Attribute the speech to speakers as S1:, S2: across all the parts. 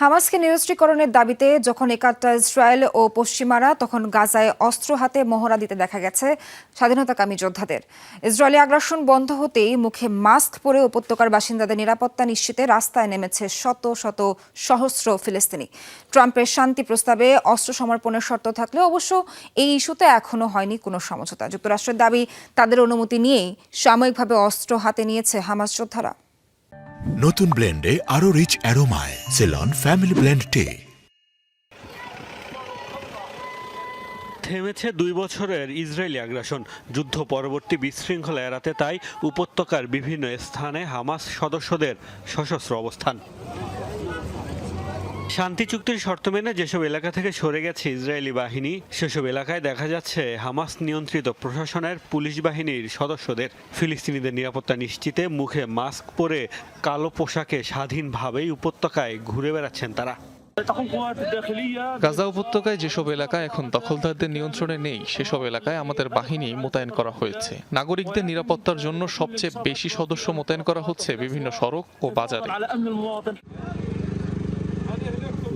S1: হামাসকে নিরস্ত্রীকরণের দাবিতে যখন একাত্তা ইসরায়েল ও পশ্চিমারা তখন গাজায় অস্ত্র হাতে মহড়া দিতে দেখা গেছে স্বাধীনতাকামী যোদ্ধাদের। ইসরায়েলি আগ্রাসন বন্ধ হতেই মুখে মাস্ক পরে উপত্যকার বাসিন্দাদের নিরাপত্তা নিশ্চিতে রাস্তায় নেমেছে শত শত সহস্র ফিলিস্তিনি। ট্রাম্পের শান্তি প্রস্তাবে অস্ত্র সমর্পণের শর্ত থাকলেও অবশ্য এই ইস্যুতে এখনও হয়নি কোনো সমঝোতা। যুক্তরাষ্ট্রের দাবি, তাদের অনুমতি নিয়েই সাময়িকভাবে অস্ত্র হাতে নিয়েছে হামাস যোদ্ধারা।
S2: নতুন ব্লেন্ডে আরও রিচ অ্যারোমায় সেলন ফ্যামিলি ব্লেন্ড টে
S3: থেমেছে দুই বছরের ইসরায়েলি আগ্রাসন। যুদ্ধ পরবর্তী বিশৃঙ্খলা এড়াতে তাই উপত্যকার বিভিন্ন স্থানে হামাস সদস্যদের সশস্ত্র অবস্থান। শান্তি চুক্তির শর্ত মেনে যেসব এলাকা থেকে সরে গেছে ইসরায়েলি বাহিনী, সেসব এলাকায় দেখা যাচ্ছে হামাস নিয়ন্ত্রিত প্রশাসনের পুলিশ বাহিনীর সদস্যদের। ফিলিস্তিনিদের নিরাপত্তা নিশ্চিতে মুখে মাস্ক পরে কালো পোশাকে স্বাধীনভাবেই উপত্যকায় ঘুরে বেড়াচ্ছেন তারা।
S4: গাজা উপত্যকায় যেসব এলাকা এখন দখলদারদের নিয়ন্ত্রণে নেই, সেসব এলাকায় আমাদের বাহিনী মোতায়েন করা হয়েছে। নাগরিকদের নিরাপত্তার জন্য সবচেয়ে বেশি সদস্য মোতায়েন করা হচ্ছে বিভিন্ন সড়ক ও বাজারে।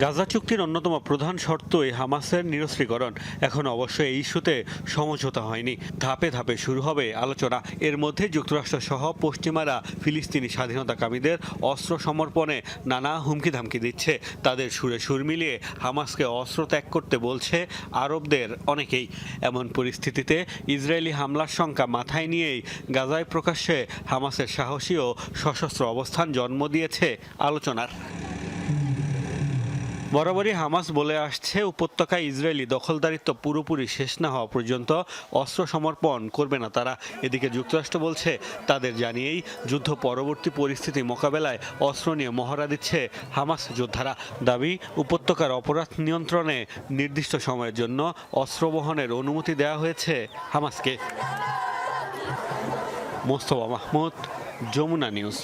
S3: গাজা চুক্তির অন্যতম প্রধান শর্তই হামাসের নিরস্ত্রীকরণ। এখন অবশ্য এই ইস্যুতে সমঝোতা হয়নি। ধাপে ধাপে শুরু হবে আলোচনা। এর মধ্যে যুক্তরাষ্ট্র সহ পশ্চিমারা ফিলিস্তিনি স্বাধীনতাকামীদের অস্ত্র সমর্পণে নানা হুমকি ধামকি দিচ্ছে। তাদের সুরে সুর মিলিয়ে হামাসকে অস্ত্র ত্যাগ করতে বলছে আরবদের অনেকেই। এমন পরিস্থিতিতে ইসরায়েলি হামলার সংখ্যা মাথায় নিয়েই গাজায় প্রকাশ্যে হামাসের সাহসী ও সশস্ত্র অবস্থান জন্ম দিয়েছে আলোচনার। বরাবরই হামাস বলে আসছে উপত্যকায় ইসরায়েলি দখলদারিত্ব পুরোপুরি শেষ না হওয়া পর্যন্ত অস্ত্র সমর্পণ করবে না তারা। এদিকে যুক্তরাষ্ট্র বলছে, তাদের জানিয়েই যুদ্ধ পরবর্তী পরিস্থিতি মোকাবেলায় অস্ত্র নিয়ে মহড়া দিচ্ছে হামাস যোদ্ধারা। দাবি, উপত্যকার অপরাধ নিয়ন্ত্রণে নির্দিষ্ট সময়ের জন্য অস্ত্র বহনের অনুমতি দেওয়া হয়েছে হামাসকে। মোস্তফা মাহমুদ, যমুনা নিউজ।